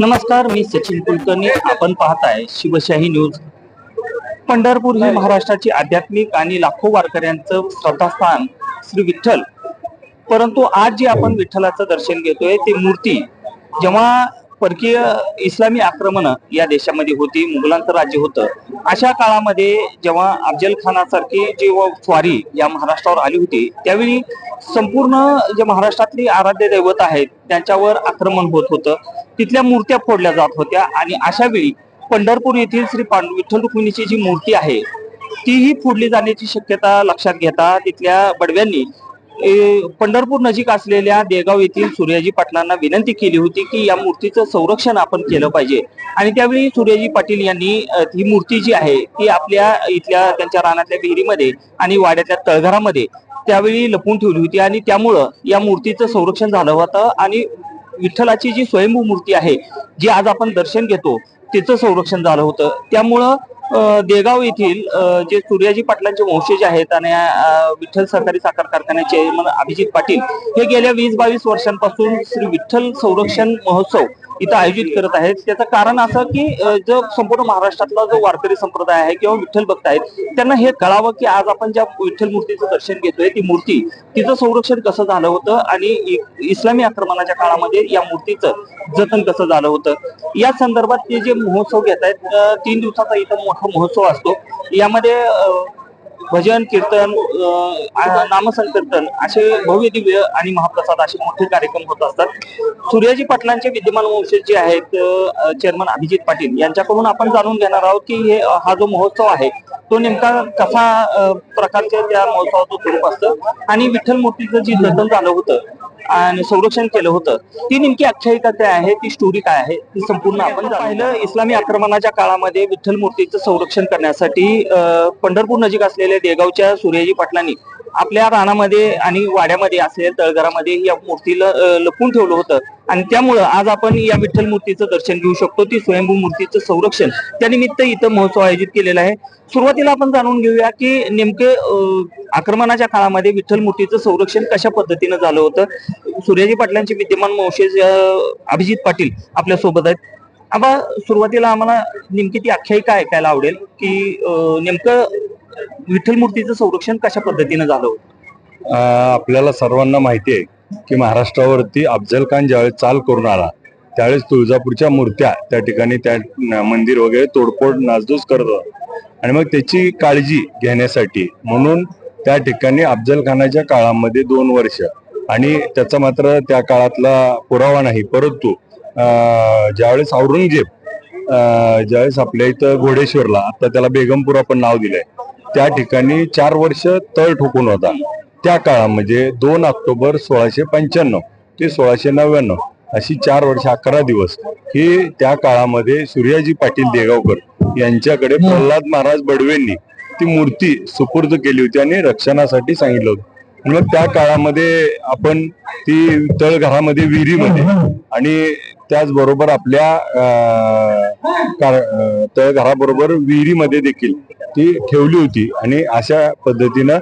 नमस्कार मी सचिन कुलकर्णी. आपण पाहताय शिवशाही न्यूज. पंढरपूर हे महाराष्ट्राची आध्यात्मिक आणि लाखो वारकऱ्यांचं श्रद्धास्थान श्री विठ्ठल. परंतु आज जे आपण विठ्ठलाचं दर्शन घेतोय ती मूर्ती जेव्हा परकीय इस्लामी आक्रमण या देशामध्ये होती मुघलांचं राज्य होतं. अशा काळामध्ये जेव्हा अफजल खानासारखी जेव्हा स्वारी या महाराष्ट्रावर आली होती त्यावेळी संपूर्ण जे महाराष्ट्रातली आराध्य दैवत आहेत त्यांच्यावर आक्रमण होत होतं. तिथल्या मूर्त्या फोडल्या जात होत्या आणि अशा वेळी पंढरपूर येथील श्री पांडू विठ्ठल रुक्मिणीची जी मूर्ती आहे तीही फोडली जाण्याची शक्यता लक्षात घेता तिथल्या बडव्यांनी पंढरपूर नजीक असलेल्या देगाव येथील सूर्याजी पाटलांना विनंती केली होती की या मूर्तीचं संरक्षण आपण केलं पाहिजे. आणि त्यावेळी सूर्याजी पाटील यांनी ही मूर्ती जी आहे ती आपल्या इथल्या त्यांच्या रानातल्या विहिरीमध्ये आणि वाड्यातल्या तळघरामध्ये त्यावेळी लपून ठेवली होती. आणि त्यामुळं या मूर्तीचं संरक्षण झालं होतं आणि विठ्ठलाची जी स्वयंभू मूर्ती आहे जी आज आपण दर्शन घेतो तिचं संरक्षण झालं होतं. त्यामुळं देगाव येथील जे सूर्याजी पाटलांचे वंशज आहेत आणि विठ्ठल सहकारी साखर कारखान्याचे अभिजित पाटील हे गेल्या वीस बावीस वर्षांपासून श्री विठ्ठल संरक्षण महोत्सव इथं आयोजित करत आहेत. त्याचं कारण असं की जो संपूर्ण महाराष्ट्रातला जो वारकरी संप्रदाय आहे किंवा विठ्ठल भक्त आहेत त्यांना हे कळावं की आज आपण ज्या विठ्ठल मूर्तीचं दर्शन घेतोय ती मूर्ती तिचं संरक्षण कसं झालं होतं आणि इस्लामी आक्रमणाच्या काळामध्ये या मूर्तीचं जतन कसं झालं होतं. या संदर्भात ते जे महोत्सव घेत आहेत तीन दिवसाचा इथं मोठा महोत्सव असतो. यामध्ये भजन कीर्तन नामसंकीर्तन असे भव्य दिव्य आणि महाप्रसाद असे मोठे कार्यक्रम होत असतात. सूर्याजी पाटलांचे विद्यमान वंशज जे आहेत चेअरमन अभिजित पाटील. यांच्याकडून आपण जाणून घेणार आहोत की हे हा जो महोत्सव आहे तो नेमका कसा प्रकारच्या त्या महोत्सवाचं स्वरूप असतं? आणि विठ्ठल मूर्तीचं जे जतन झालं होतं आणि संरक्षण केलं होतं. ती नेमकी आख्यायिका काय आहे? ती स्टोरी काय आहे? ती संपूर्ण आपण पाहिलं इस्लामी आक्रमणाच्या काळामध्ये विठ्ठल मूर्तीचं संरक्षण करण्यासाठी पंढरपूर नजीक असलेल्या देगावच्या सूर्याजी पाटलांनी आपल्या रानामध्ये आणि वाड्यामध्ये असेल तळघरामध्ये या मूर्तीला लपून लपवून ठेवलं होतं. आणि त्यामुळं आज आपण या विठ्ठल मूर्तीचं दर्शन घेऊ शकतो. ती स्वयंभू मूर्तीचं संरक्षण. त्यानिमित्त इथं महोत्सव आयोजित केलेला आहे. सुरुवातीला आपण जाणून घेऊया की नेमके आक्रमणाच्या काळामध्ये विठ्ठल मूर्तीचं संरक्षण कशा पद्धतीनं झालं होतं? सूर्याजी पाटलांचे विद्यमान वंशज अभिजित पाटील आपल्यासोबत आहेत. आबा सुरुवातीला आम्हाला नेमकी ती आख्यायिका ऐकायला आवडेल की नेमकं विठ्ठल मूर्तीचं संरक्षण कशा पद्धतीनं झालं होतं? आपल्याला सर्वांना माहिती आहे की महाराष्ट्रावरती अफजल खान ज्यावेळेस चाल करून आला त्यावेळेस तुळजापूरच्या मूर्त्या त्या ठिकाणी त्या मंदिर वगैरे तोडफोड नासधूस करत होता. आणि मग त्याची काळजी घेण्यासाठी म्हणून त्या ठिकाणी अफजल खानाच्या काळामध्ये दोन वर्ष आणि त्याचा मात्र त्या काळातला पुरावा नाही परंतु ज्यावेळेस औरंगजेब ज्यावेळेस आपल्या इथं घोडेश्वरला आता त्याला बेगमपूर आपण नाव दिलंय त्या ठिकाणी चार वर्ष तळ ठोकून होता. त्या काळामध्ये दोन ऑक्टोबर सोळाशे पंच्याण्णव ते सोळाशे नव्याण्णव अशी चार वर्ष अकरा दिवस ही त्या काळामध्ये सूर्याजी पाटील देगावकर यांच्याकडे प्रल्हाद महाराज बडवेंनी ती मूर्ती सुपूर्द केली होती आणि रक्षणासाठी सांगितलं होतं. मग त्या काळामध्ये आपण ती तळघरामध्ये विहिरीमध्ये आणि त्याचबरोबर आपल्या घराबरोबर विहिरीमध्ये देखील ती ठेवली होती. आणि अशा पद्धतीनं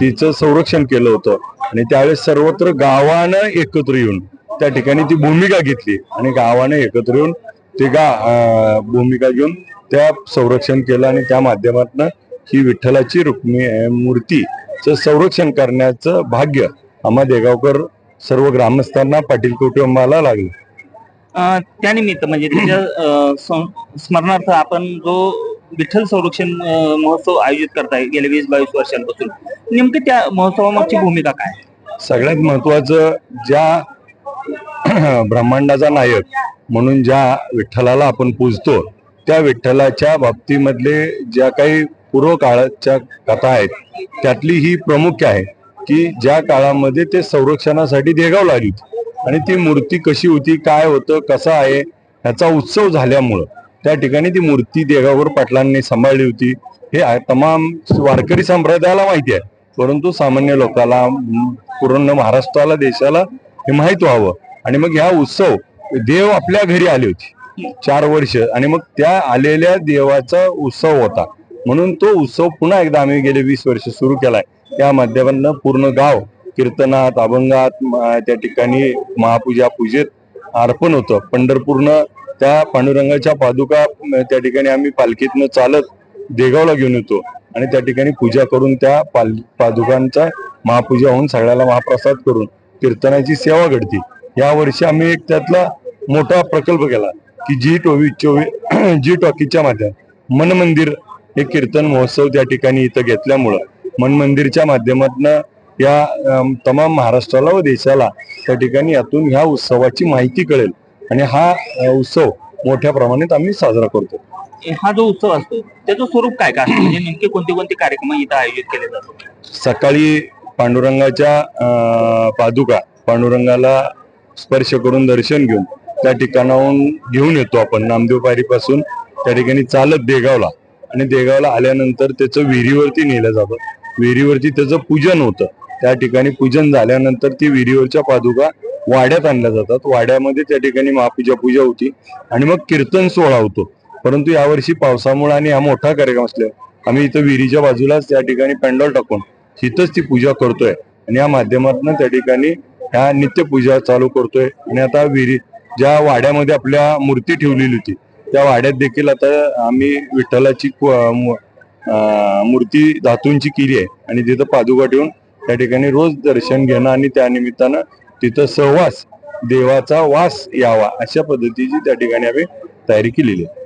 तिचं संरक्षण केलं होतं. आणि त्यावेळेस सर्वत्र गावानं एकत्र येऊन त्या ठिकाणी ती भूमिका घेतली. आणि गावानं एकत्र येऊन ते गा भूमिका घेऊन त्या संरक्षण केलं. आणि त्या माध्यमातून ही विठ्ठलाची रुक्मी मूर्तीचं संरक्षण करण्याचं भाग्य आम्हा देगावकर सर्व ग्रामस्थांना पाटील कुटुंबाला लागलं. त्यानिमित्त म्हणजे त्याच्या स्मरणार्थ आपण जो विठ्ठल संरक्षण महोत्सव आयोजित करताय गेल्या वीस बावीस वर्षांपासून नेमकी त्या महोत्सवामागची भूमिका काय? सगळ्यात महत्वाचं ज्या ब्रह्मांडाचा नायक म्हणून ज्या विठ्ठलाला आपण पूजतो त्या विठ्ठलाच्या बाबतीमधले ज्या काही पूर्व काळाच्या कथा आहेत त्यातली ही प्रमुख आहे की ज्या काळामध्ये ते संरक्षणासाठी देगाव लागली होती आणि ती मूर्ती कशी होती काय होतं कसं आहे ह्याचा उत्सव झाल्यामुळं त्या ठिकाणी ती मूर्ती देगावर पाटलांनी सांभाळली होती. हे तमाम वारकरी संप्रदायाला माहिती आहे परंतु सामान्य लोकाला पूर्ण महाराष्ट्राला देशाला हे माहीत व्हावं. आणि मग ह्या उत्सव देव आपल्या घरी आले होते चार वर्ष आणि मग त्या आलेल्या देवाचा उत्सव होता. म्हणून तो उत्सव पुन्हा एकदा आम्ही गेले वीस वर्ष सुरू केलाय. त्या माध्यमातून पूर्ण गाव कीर्तनात अभंगात त्या ठिकाणी महापूजा पूजेत अर्पण होतं. पंढरपूरनं त्या पांडुरंगाच्या पादुका त्या ठिकाणी आम्ही पालखीतनं चालत देगावला घेऊन येतो. आणि त्या ठिकाणी पूजा करून त्या पाल पादुकांचा महापूजा होऊन सगळ्याला महाप्रसाद करून कीर्तनाची सेवा घडती. या वर्षी आम्ही एक त्यातला मोठा प्रकल्प केला की जी टोवी चोवी जी टॉकीच्या माध्यमात मन मंदिर हे कीर्तन महोत्सव त्या ठिकाणी इथं घेतल्यामुळं मन मंदिरच्या माध्यमातून या तमाम महाराष्ट्राला व देशाला त्या ठिकाणी यातून ह्या उत्सवाची माहिती कळेल. आणि हा उत्सव मोठ्या प्रमाणात आम्ही साजरा करतो. हा जो उत्सव असतो त्याचं स्वरूप काय काय म्हणजे नेमके कोणते कोणते कार्यक्रम इथं आयोजित केले जातात? सकाळी पांडुरंगाच्या पादुका पांडुरंगाला स्पर्श करून दर्शन घेऊन त्या ठिकाणाहून घेऊन येतो आपण. नामदेव पायरीपासून त्या ठिकाणी चालत देगावला. आणि देगावला आल्यानंतर त्याचं विहिरीवरती नेलं जातं. विहिरीवरती त्याचं पूजन होतं. त्या ठिकाणी पूजन झाल्यानंतर ती विहिरीवरच्या पादुका वाड्यात आणल्या जातात. वाड्यामध्ये त्या ठिकाणी महापूजा पूजा होती आणि मग कीर्तन सोहळा होतो. परंतु यावर्षी पावसामुळे आणि हा मोठा कार्यक्रम असल्यावर आम्ही इथं विहिरीच्या बाजूलाच त्या ठिकाणी पॅन्डॉल टाकून तिथंच ती पूजा करतोय. आणि या माध्यमातून त्या ठिकाणी ह्या नित्य पूजा चालू करतोय. आणि आता विहिरी ज्या वाड्यामध्ये आपल्या मूर्ती ठेवलेली होती त्या वाड्यात देखील आता आम्ही विठ्ठलाची मूर्ती धातूंची केली आहे. आणि तिथं पादुका ठेवून त्या ठिकाणी रोज दर्शन घेणं आणि त्या निमित्तानं तिथं सहवास देवाचा वास यावा अशा पद्धतीची त्या ठिकाणी आम्ही तयारी केलेली आहे.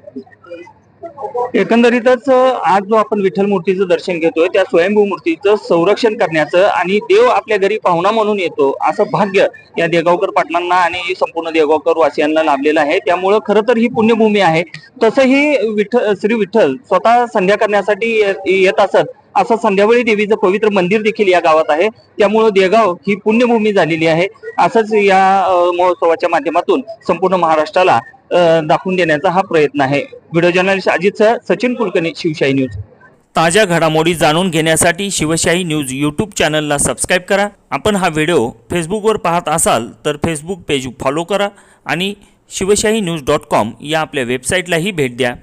एकंदरीतच आज जो आपण विठ्ठल मूर्तीचं दर्शन घेतोय त्या स्वयंभू मूर्तीचं संरक्षण करण्याचं आणि देव आपल्या घरी पाहुणा म्हणून येतो असं भाग्य या देगावकर पाटलांना आणि संपूर्ण देगावकर वासियांना लाभलेलं आहे. त्यामुळं खरं तर ही पुण्यभूमी आहे. तसंही विठ्ठल श्री विठ्ठल स्वतः संध्या करण्यासाठी येत असत असं संध्यावळी देवीचं पवित्र मंदिर देखील या गावात आहे. त्यामुळं देगाव ही पुण्यभूमी झालेली आहे. असंच या महोत्सवाच्या माध्यमातून संपूर्ण महाराष्ट्राला दाखवून देण्याचा हा प्रयत्न आहे. Video journalist Ajit sir Sachin Kulkarni Shivshahi news. ताज्या घडामोडी जाणून घेण्यासाठी शिवशाही न्यूज यूट्यूब चॅनलला सबस्क्राईब करा. आपण हा व्हिडिओ फेसबुकवर पाहत असाल तर फेसबुक पेज फॉलो करा आणि शिवशाही न्यूज डॉट कॉम या आपल्या वेबसाईटलाही भेट द्या.